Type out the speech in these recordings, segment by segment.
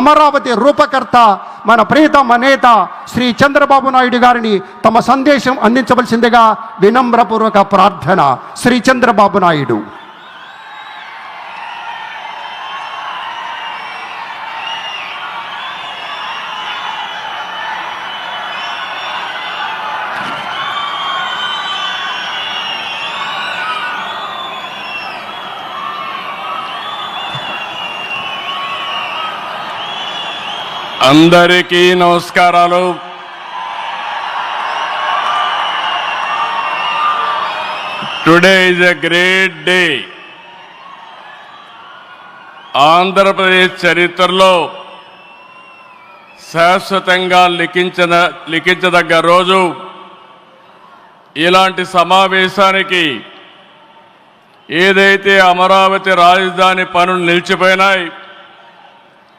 అమరావతి రూపకర్త మన ప్రీతమ నేత శ్రీ చంద్రబాబు నాయుడు గారిని తమ సందేశం అందించవలసిందిగా వినమ్రపూర్వక ప్రార్థన శ్రీ చంద్రబాబు నాయుడు అందరికీ నమస్కారాలు today is a great day Andhra Pradesh చరిత్రలో శాశ్వతంగా లిఖించిన లిఖించదగ్గ రోజు ఇలాంటి సమావేశానికి ఏదైతే అమరావతి రాజధాని పనులు నిలిచిపోయినాయి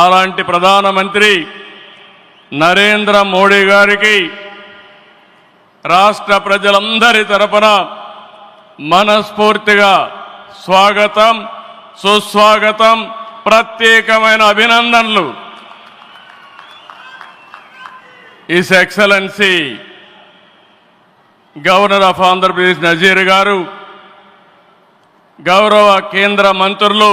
అలాంటి ప్రధానమంత్రి నరేంద్ర మోడీ గారికి రాష్ట్ర ప్రజలందరి తరపున మనస్ఫూర్తిగా స్వాగతం సుస్వాగతం ప్రత్యేకమైన అభినందనలు his excellency governor of Andhra Pradesh Nazeer గారు గౌరవ కేంద్ర మంత్రులు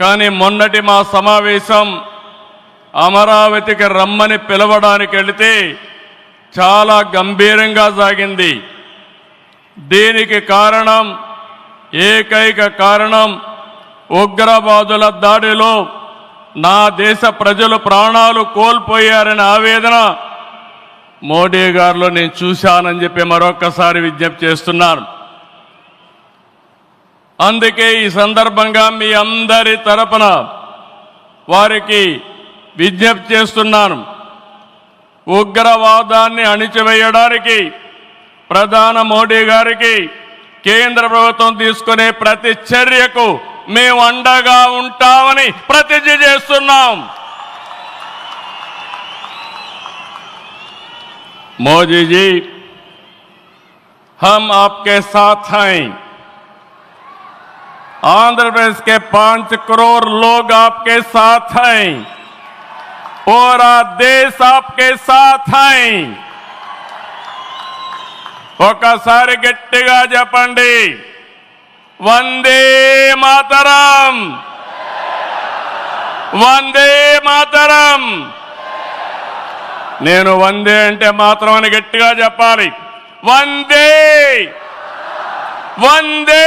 కానీ మొన్నటి మా సమావేశం అమరావతికి రమ్మని పిలవడానికి వెళితే చాలా గంభీరంగా సాగింది దీనికి కారణం ఏకైక కారణం ఉగ్రవాదుల దాడిలో నా దేశ ప్రజలు ప్రాణాలు కోల్పోయారని ఆవేదన మోడీ గారిలో నేను చూశానని చెప్పి మరొక్కసారి విజ్ఞప్తి చేస్తున్నాను అందుకే ఈ సందర్భంగా మీ అందరి తరపున వారికి విజ్ఞప్తి చేస్తున్నాను ఉగ్రవాదాన్ని అణిచివేయడానికి ప్రధాన మోడీ గారికి కేంద్ర ప్రభుత్వం తీసుకునే ప్రతి చర్యకు మేము అండగా ఉంటామని ప్రతిజ్ఞ చేస్తున్నాం మోదీజీ హమ్ ఆప్కే సాథ్ హై आंध्र प्रदेश के पांच करोड़ लोग आपके साथ हैं पूरा देश आपके साथ हैं ఒకసారి గట్టిగా చెప్పండి వందే మాతరం వందే మాతరం నేను వందే అంటే మాత్రం అని గట్టిగా చెప్పాలి వందే వందే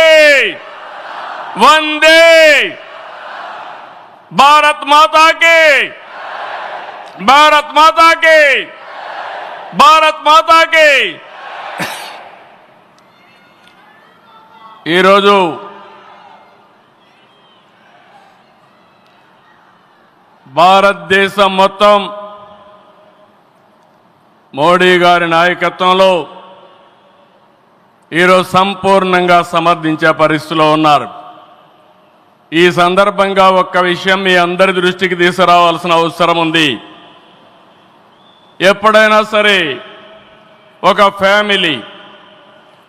వందే భారత్ మాతాకి భారత్ మాతాకి భారత్ మాతాకి ఈరోజు భారతదేశం మొత్తం మోడీ గారి నాయకత్వంలో ఈరోజు సంపూర్ణంగా సమర్థించే పరిస్థితిలో ఉన్నారు ఈ సందర్భంగా ఒక్క విషయం మీ అందరి దృష్టికి తీసుకురావాల్సిన అవసరం ఉంది ఎప్పుడైనా సరే ఒక ఫ్యామిలీ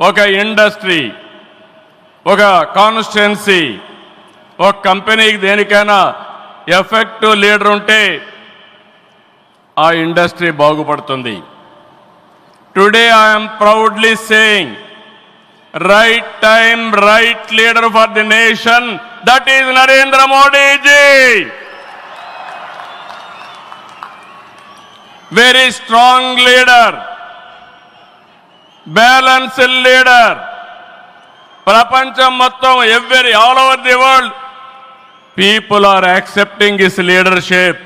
ఒక ఇండస్ట్రీ ఒక కాన్స్టిట్యున్సీ ఒక కంపెనీకి దేనికైనా ఎఫెక్టివ్ లీడర్ ఉంటే ఆ ఇండస్ట్రీ బాగుపడుతుంది today I'm proudly saying right time right leader for the nation that is Narendra Modiji very strong leader balanced leader ప్రపంచం మొత్తం every all over the world people are accepting his leadership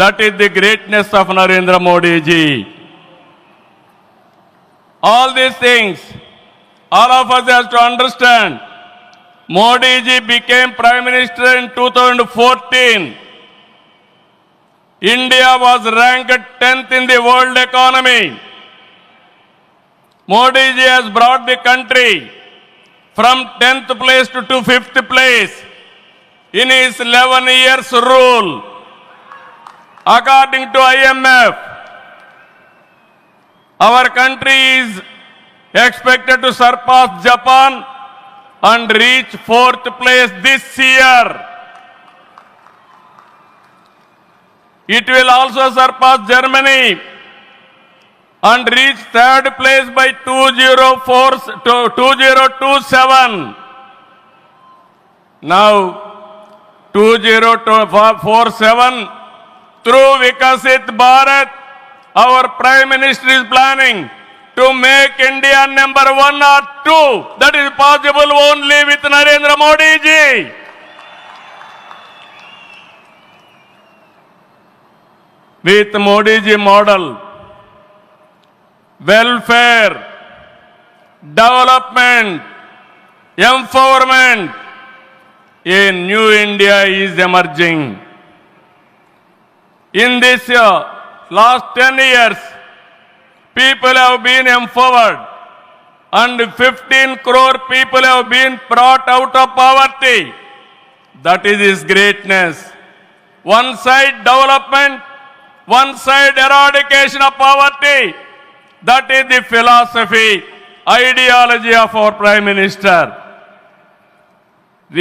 that is the greatness of Narendra Modiji all these things All of us have to understand, Modi ji became Prime Minister in 2014. India was ranked 10th in the world economy. Modi ji has brought the country from 10th place to 5th place in his 11 years rule. According to IMF, our country is expected to surpass Japan and reach fourth place this year. It will also surpass Germany and reach third place by 2027. Now, 2047, through Vikasit Bharat, our Prime Minister is planning to make India number 1 or 2. That is possible only with Narendra Modi ji. With Modi ji model, welfare, development, empowerment, a new India is emerging. In this last 10 years, people have been empowered and 15 crore people have been brought out of poverty. That is his greatness. One side development, one side eradication of poverty. That is the philosophy, ideology of our Prime Minister.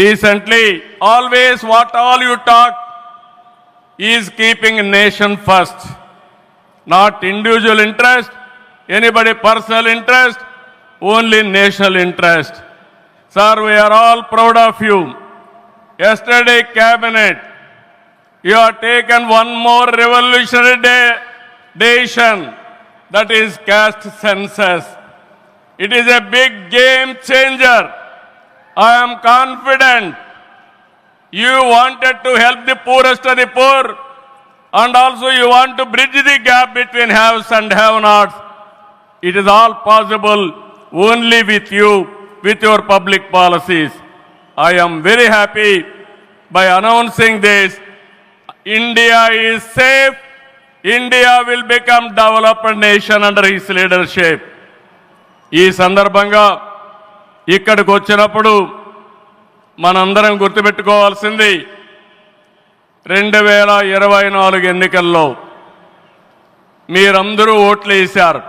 Recently, always what all you talk is keeping nation first. Not individual interest, anybody personal interest, only national interest. Sir, we are all proud of you. Yesterday, Cabinet, you have taken one more revolutionary day, decision, that is caste census. It is a big game changer. I am confident you wanted to help the poorest of the poor and also you want to bridge the gap between haves and have-nots. It is all possible only with you, with your public policies. I am very happy by announcing this. India is safe. India will become developed nation under his leadership. ఈ సందర్భంగా ఇక్కడికి వచ్చినప్పుడు మనందరం గుర్తుపెట్టుకోవాల్సింది రెండు వేల ఇరవై నాలుగు ఎన్నికల్లో మీరందరూ ఓట్లు వేశారు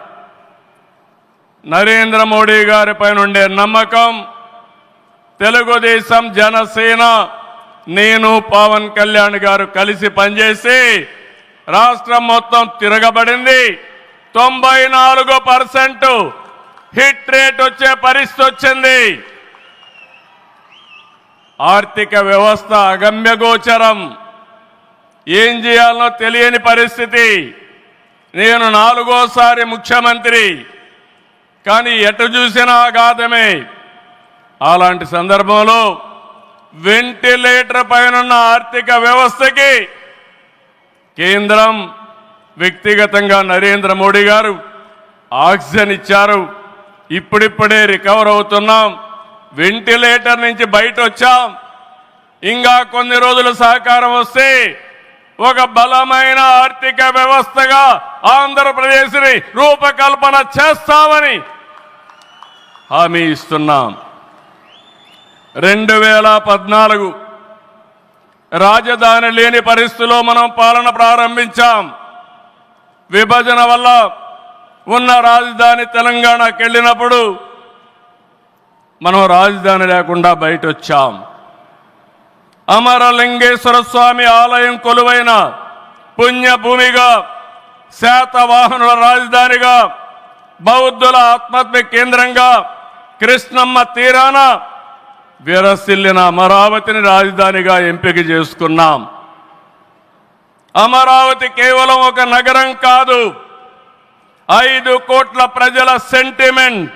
నరేంద్ర మోడీ గారిపై ఉండే నమ్మకం తెలుగుదేశం జనసేన నేను పవన్ కళ్యాణ్ గారు కలిసి పనిచేసి రాష్ట్రం మొత్తం తిరగబడింది తొంభై నాలుగు పర్సెంట్ హిట్ రేట్ వచ్చే పరిస్థితి వచ్చింది ఆర్థిక వ్యవస్థ అగమ్యగోచరం ఏం చేయాలో తెలియని పరిస్థితి నేను నాలుగోసారి ముఖ్యమంత్రి కానీ ఎటు చూసినా అగాధమే అలాంటి సందర్భంలో వెంటిలేటర్ పైనున్న ఆర్థిక వ్యవస్థకి కేంద్రం వ్యక్తిగతంగా నరేంద్ర మోడీ గారు ఆక్సిజన్ ఇచ్చారు ఇప్పుడిప్పుడే రికవర్ అవుతున్నాం వెంటిలేటర్ నుంచి బయట వచ్చాం ఇంకా కొన్ని రోజులు సహకారం వస్తే ఒక బలమైన ఆర్థిక వ్యవస్థగా ఆంధ్రప్రదేశ్ని రూపకల్పన చేస్తామని హామీ ఇస్తున్నాం రెండు వేల పద్నాలుగు రాజధాని లేని పరిస్థితిలో మనం పాలన ప్రారంభించాం విభజన వల్ల ఉన్న రాజధాని తెలంగాణకి వెళ్ళినప్పుడు మనం రాజధాని లేకుండా బయట వచ్చాం అమరలింగేశ్వర స్వామి ఆలయం కొలువైన పుణ్యభూమిగా శాతవాహనుల రాజధానిగా బౌద్ధుల ఆత్మత్మ కేంద్రంగా కృష్ణమ్మ తీరాన విరసిల్లిన అమరావతిని రాజధానిగా ఎంపిక చేసుకున్నాం అమరావతి కేవలం ఒక నగరం కాదు ఐదు కోట్ల ప్రజల సెంటిమెంట్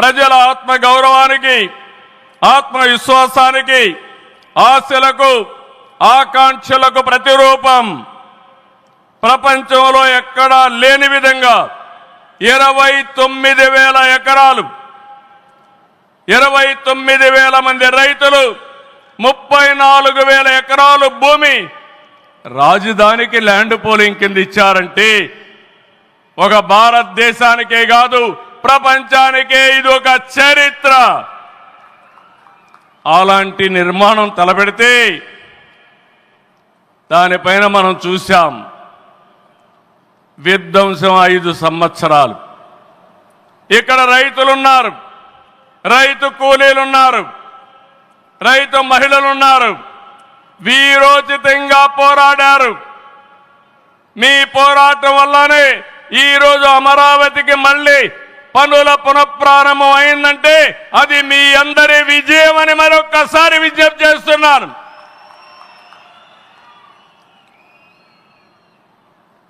ప్రజల ఆత్మ గౌరవానికి ఆత్మవిశ్వాసానికి ఆశలకు ఆకాంక్షలకు ప్రతిరూపం ప్రపంచంలో ఎక్కడా లేని విధంగా ఇరవై తొమ్మిది వేల ఎకరాలు ఇరవై తొమ్మిది వేల మంది రైతులు ముప్పై నాలుగు వేల ఎకరాలు భూమి రాజధానికి ల్యాండ్ పోలింగ్ కింద ఇచ్చారంటే ఒక భారతదేశానికే కాదు ప్రపంచానికే ఇది ఒక చరిత్ర అలాంటి నిర్మాణం తలపెడితే దానిపైన మనం చూసాం విధ్వంసం ఐదు సంవత్సరాలు ఇక్కడ రైతులున్నారు రైతు కూలీలున్నారు రైతు మహిళలున్నారు వీరోచితంగా పోరాడారు మీ పోరాటం వల్లనే ఈరోజు అమరావతికి మళ్ళీ పనుల పునఃప్రారంభం అయిందంటే అది మీ అందరి విజయం అని మరొక్కసారి విజ్ఞప్తి చేస్తున్నాను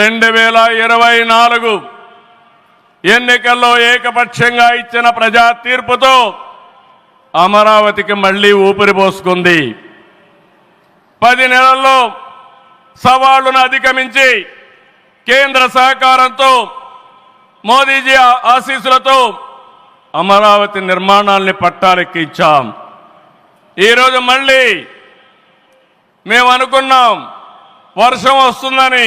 రెండు వేల ఇరవై నాలుగు ఎన్నికల్లో ఏకపక్షంగా ఇచ్చిన ప్రజా తీర్పుతో అమరావతికి మళ్లీ ఊపిరి పోసుకుంది పది నెలల్లో సవాళ్లను అధిగమించి కేంద్ర సహకారంతో మోదీజీ ఆశీసులతో అమరావతి నిర్మాణాన్ని పట్టాలెక్కించాం ఈరోజు మళ్ళీ మేము అనుకున్నాం వర్షం వస్తుందని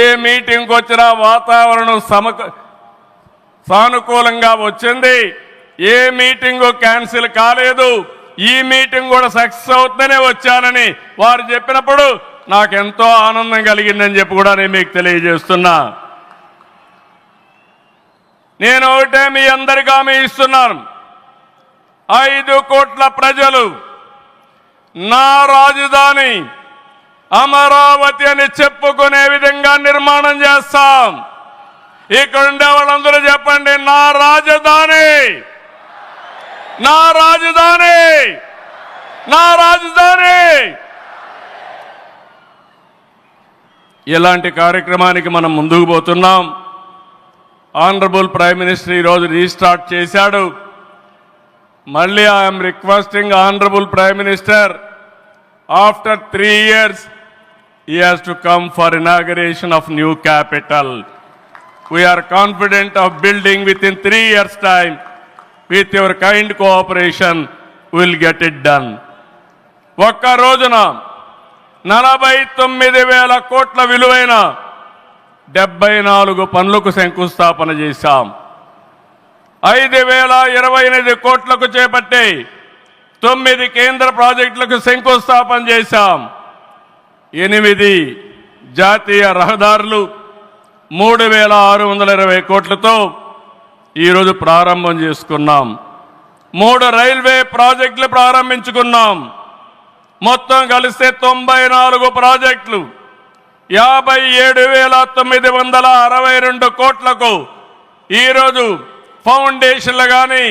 ఏ మీటింగ్కి వచ్చినా వాతావరణం సమక సానుకూలంగా వచ్చింది ఏ మీటింగ్ క్యాన్సిల్ కాలేదు ఈ మీటింగ్ కూడా సక్సెస్ అవుతుందనే వచ్చానని వారు చెప్పినప్పుడు నాకు ఎంతో ఆనందం కలిగిందని చెప్పి కూడా నేను మీకు తెలియజేస్తున్నా నేను ఒకటే మీ అందరికీ ఆమె ఇస్తున్నాను ఐదు కోట్ల ప్రజలు నా రాజధాని అమరావతి అని చెప్పుకునే విధంగా నిర్మాణం చేస్తాం ఇక్కడ ఉండే వాళ్ళందరూ చెప్పండి నా రాజధాని నా రాజధాని నా రాజధాని ఇలాంటి కార్యక్రమానికి మనం ముందుకు పోతున్నాం ఆనరబుల్ ప్రైమ్ మినిస్టర్ ఈరోజు రీస్టార్ట్ చేశాడు మళ్ళీ I'm requesting honourable prime minister after three years he has to come for inauguration of new capital. We are confident of building within 3 years' time. With your kind cooperation, we will get it done. ఒక్క రోజున నలభై తొమ్మిది వేల కోట్ల విలువైన డెబ్బై నాలుగు పనులకు శంకుస్థాపన చేశాం ఐదు వేల ఇరవై ఎనిమిది కోట్లకు చేపట్టి తొమ్మిది కేంద్ర ప్రాజెక్టులకు శంకుస్థాపన చేశాం ఎనిమిది జాతీయ రహదారులు మూడు వేల ఆరు వందల ఇరవై కోట్లతో ఈరోజు ప్రారంభం చేసుకున్నాం మూడు రైల్వే ప్రాజెక్టులు ప్రారంభించుకున్నాం మొత్తం కలిస్తే తొంభై నాలుగు ప్రాజెక్టులు యాభై ఏడు వేల తొమ్మిది వందల అరవై రెండు కోట్లకు ఈరోజు ఫౌండేషన్లు కానీ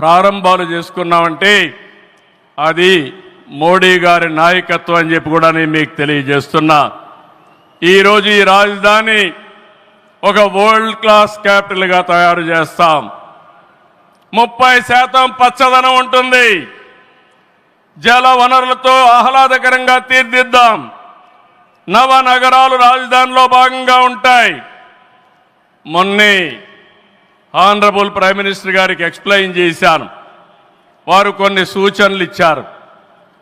ప్రారంభాలు చేసుకున్నామంటే అది మోడీ గారి నాయకత్వం అని చెప్పి కూడా నేను మీకు తెలియజేస్తున్నా ఈరోజు ఈ రాజధాని ఒక వరల్డ్ క్లాస్ క్యాపిటల్గా తయారు చేస్తాం ముప్పై శాతం పచ్చదనం ఉంటుంది జల వనరులతో ఆహ్లాదకరంగా తీర్దిద్దాం నవ నగరాలు రాజధానిలో భాగంగా ఉంటాయి మొన్నే ఆనరబుల్ ప్రైమ్ మినిస్టర్ గారికి ఎక్స్ప్లెయిన్ చేశాను వారు కొన్ని సూచనలు ఇచ్చారు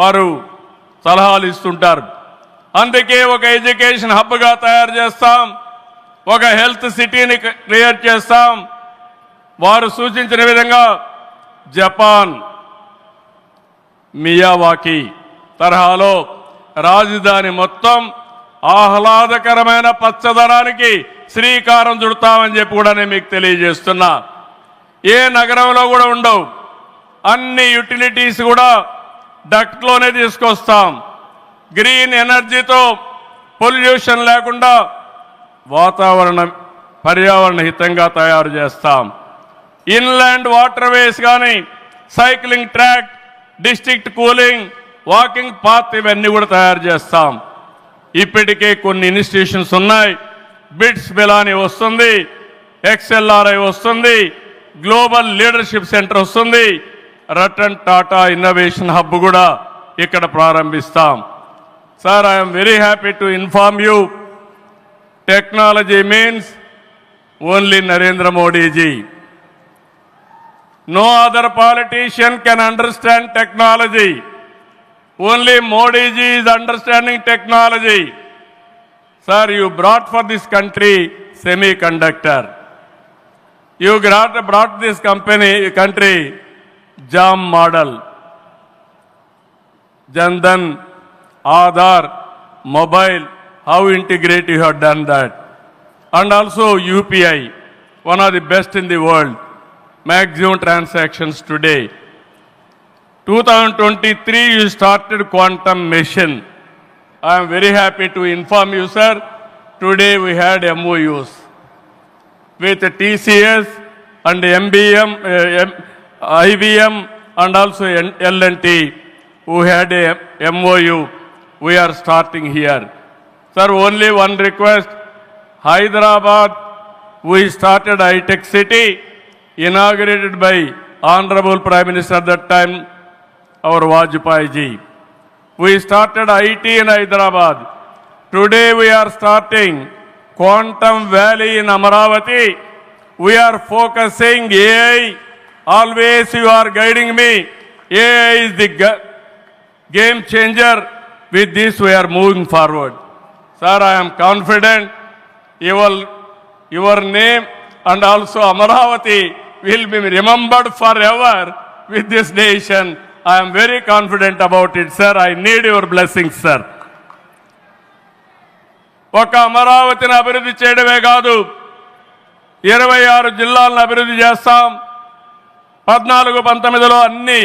వారు సలహాలు ఇస్తుంటారు అందుకే ఒక ఎడ్యుకేషన్ హబ్గా తయారు చేస్తాం ఒక హెల్త్ సిటీని క్రియేట్ చేస్తాం వారు సూచించిన విధంగా జపాన్ మియావాకి తరహాలో రాజధాని మొత్తం ఆహ్లాదకరమైన పచ్చదనానికి శ్రీకారం చుడతామని చెప్పి కూడా నేను మీకు తెలియజేస్తున్నా ఏ నగరంలో కూడా ఉండవు అన్ని యుటిలిటీస్ కూడా డక్ట్లోనే తీసుకొస్తాం గ్రీన్ ఎనర్జీతో పొల్యూషన్ లేకుండా వాతావరణం పర్యావరణ హితంగా తయారు చేస్తాం ఇన్లాండ్ వాటర్ వేస్ కానీ cycling track district cooling walking path ఇవన్నీ కూడా తయారు చేస్తాం ఇప్పటికే కొన్ని ఇన్స్టిట్యూషన్స్ ఉన్నాయి బిట్స్ బిలాని వస్తుంది ఎక్స్ఎల్ఆర్ఐ వస్తుంది గ్లోబల్ లీడర్షిప్ సెంటర్ వస్తుంది రటన్ టాటా ఇన్నోవేషన్ హబ్ కూడా ఇక్కడ ప్రారంభిస్తాం sir I'm very happy to inform you technology means only Narendra Modiji no other politician can understand technology only Modiji is understanding technology sir you brought for this country semiconductor you brought brought this company country JAM model, Jandan, Aadhaar, mobile, how integrate you have done that. And also UPI, one of the best in the world, maximum transactions today. 2023 you started quantum machine. I am very happy to inform you, sir, today we had MOUs with TCS and MBM, IBM and also L&T, who had a MOU, we are starting here. Sir, only one request. Hyderabad, we started Hi-Tech City, inaugurated by Honorable Prime Minister at that time, our Vajpayee ji. We started IT in Hyderabad. Today we are starting Quantum Valley in Amaravati. We are focusing AI always you are guiding me AI is the game changer with this we're moving forward sir I'm confident your your name and also Amaravati will be remembered forever with this I I'm very confident about it sir I need your blessing sir ఒక అమరావతిని అభివృద్ధి చేయడమే కాదు ఇరవై ఆరు జిల్లాలను అభివృద్ధి చేస్తాం పద్నాలుగు పంతొమ్మిదిలో అన్ని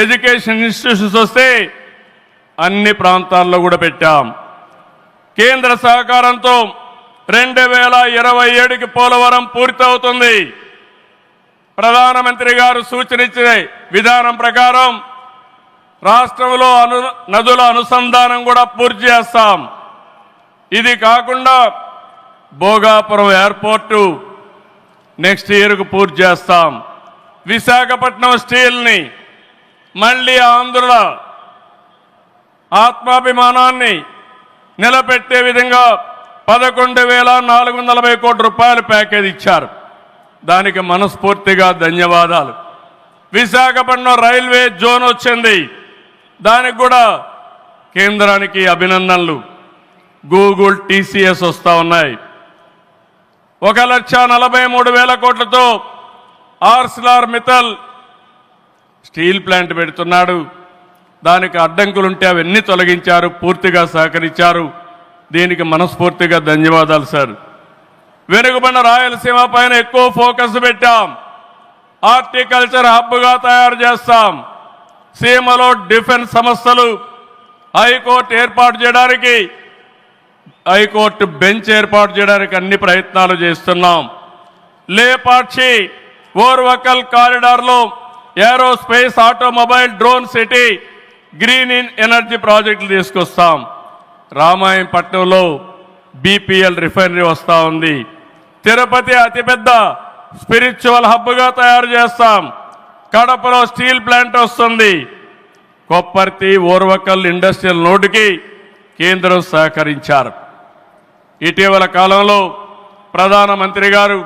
ఎడ్యుకేషన్ ఇన్స్టిట్యూషన్స్ వస్తే అన్ని ప్రాంతాల్లో కూడా పెట్టాం కేంద్ర సహకారంతో రెండు వేల ఇరవై ఏడుకి పోలవరం పూర్తవుతుంది ప్రధానమంత్రి గారు సూచనిచ్చే విధానం ప్రకారం రాష్ట్రంలో అను నదుల అనుసంధానం కూడా పూర్తి చేస్తాం ఇది కాకుండా భోగాపురం ఎయిర్పోర్టు నెక్స్ట్ ఇయర్కు పూర్తి చేస్తాం విశాఖపట్నం స్టీల్ని మళ్ళీ ఆంధ్రుల ఆత్మాభిమానాన్ని నిలబెట్టే విధంగా పదకొండు వేల నాలుగు వందల నలభై కోట్ల రూపాయల ప్యాకేజ్ ఇచ్చారు దానికి మనస్ఫూర్తిగా ధన్యవాదాలు విశాఖపట్నం రైల్వే జోన్ వచ్చింది దానికి కూడా కేంద్రానికి అభినందనలు గూగుల్ టీసీఎస్ వస్తూ ఉన్నాయి ఒక లక్ష నలభై మూడు వేల కోట్లతో ఆర్సిలార్ మిథల్ స్టీల్ ప్లాంట్ పెడుతున్నాడు దానికి అడ్డంకులుంటే అవన్నీ తొలగించారు పూర్తిగా సహకరించారు దీనికి మనస్ఫూర్తిగా ధన్యవాదాలు సార్ వెనుకబడిన రాయలసీమ పైన ఎక్కువ ఫోకస్ పెట్టాం హార్టికల్చర్ హబ్గా తయారు చేస్తాం సీమలో డిఫెన్స్ సంస్థలు హైకోర్టు ఏర్పాటు చేయడానికి హైకోర్టు బెంచ్ ఏర్పాటు చేయడానికి అన్ని ప్రయత్నాలు చేస్తున్నాం Lepakshi Orvakal కారిడార్లో aerospace automobile drone city green in energy ప్రాజెక్టులు తీసుకొస్తాం రామాయంపట్నంలో బీపీఎల్ రిఫైనరీ వస్తూ ఉంది తిరుపతి అతిపెద్ద స్పిరిచువల్ హబ్గా తయారు చేస్తాం కడపలో స్టీల్ ప్లాంట్ వస్తుంది కొప్పర్తి ఓర్వకల్ ఇండస్ట్రియల్ నోటుకి కేంద్రం సహకరించారు ఇటీవల కాలంలో ప్రధానమంత్రి గారు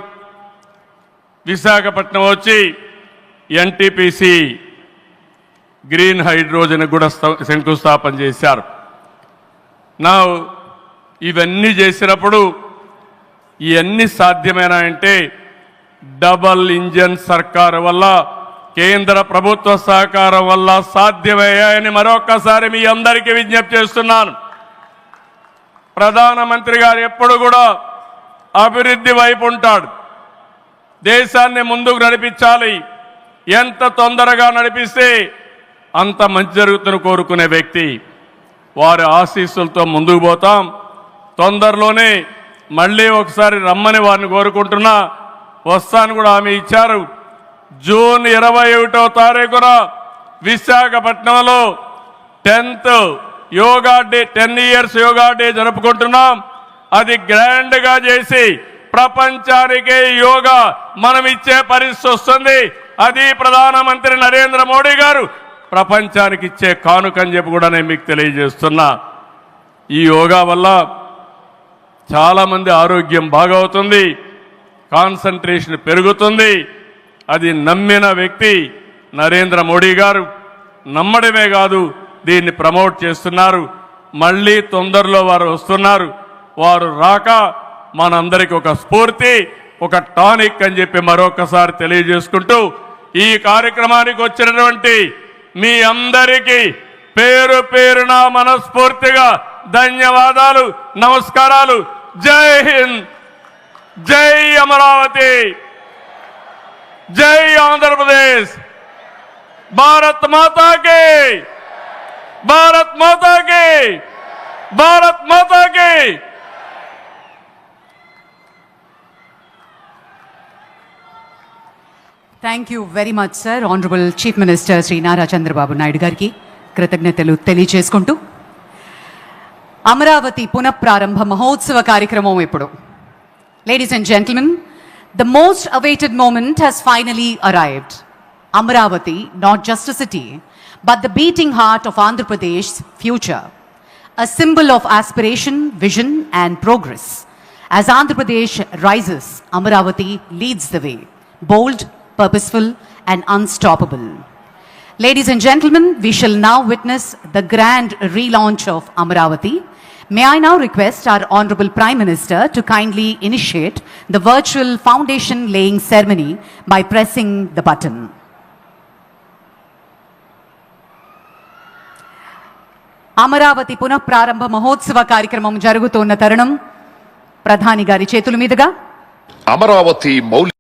విశాఖపట్నం వచ్చి ఎన్టీపీసీ గ్రీన్ హైడ్రోజన్ కూడా శంకుస్థాపన చేశారు నా ఇవన్నీ చేసినప్పుడు ఇవన్నీ సాధ్యమైనాయంటే అంటే డబల్ ఇంజన్ సర్కారు వల్ల కేంద్ర ప్రభుత్వ సహకారం వల్ల సాధ్యమయ్యాయని మరొకసారి మీ అందరికీ విజ్ఞప్తి చేస్తున్నాను ప్రధానమంత్రి గారు ఎప్పుడు కూడా అభివృద్ధి వైపు ఉంటాడు దేశాన్ని ముందుకు నడిపించాలి ఎంత తొందరగా నడిపిస్తే అంత మంచి జరుగుతుంది కోరుకునే వ్యక్తి వారి ఆశీస్సులతో ముందుకు పోతాం తొందరలోనే మళ్ళీ ఒకసారి రమ్మని వారిని కోరుకుంటున్నా వస్తాను కూడా ఆమె ఇచ్చారు జూన్ ఇరవై ఒకటో తారీఖున విశాఖపట్నంలో tenth yoga day ten years yoga day జరుపుకుంటున్నాం అది గ్రాండ్గా చేసి ప్రపంచానికే యోగా మనం ఇచ్చే పరిస్థితి వస్తుంది అది ప్రధానమంత్రి నరేంద్ర మోడీ గారు ప్రపంచానికి ఇచ్చే కానుక అని చెప్పి కూడా నేను మీకు తెలియజేస్తున్నా ఈ యోగా వల్ల చాలామంది ఆరోగ్యం బాగవుతుంది కాన్సన్ట్రేషన్ పెరుగుతుంది అది నమ్మిన వ్యక్తి నరేంద్ర మోడీ గారు నమ్మడమే కాదు దీన్ని ప్రమోట్ చేస్తున్నారు మళ్ళీ తొందరలో వారు వస్తున్నారు వారు రాక మనందరికీ ఒక స్ఫూర్తి ఒక టానిక్ అని చెప్పి మరొకసారి తెలియజేసుకుంటూ ఈ కార్యక్రమానికి వచ్చినటువంటి మీ అందరికీ పేరు పేరున మనస్ఫూర్తిగా ధన్యవాదాలు నమస్కారాలు జై హింద్ జై అమరావతి జై ఆంధ్రప్రదేశ్ భారత్ మాతాకి భారత్ మాతాకి భారత్ మాతాకి thank you very much sir honourable chief minister Shri Nara Chandrababu Naidu గారికి కృతజ్ఞతలు తెలియచేసుకుంటూ అమరావతి పునఃప్రారంభ మహోత్సవ కార్యక్రమం ఇప్పుడు ladies and gentlemen the most awaited moment has finally arrived Amaravati not just city but the beating heart of Andhra Pradesh future a symbol of aspiration vision and progress as Andhra Pradesh rises Amaravati leads the way bold purposeful, and unstoppable. Ladies and gentlemen, we shall now witness the grand relaunch of Amaravati. May I now request our Honorable Prime Minister to kindly initiate the virtual foundation laying ceremony by pressing the button. Amaravati పునఃప్రారంభ మహోత్సవ కార్యక్రమం జరుగుతున్న తరుణం ప్రధాని గారి చేతుల మీదుగా అమరావతి మౌలి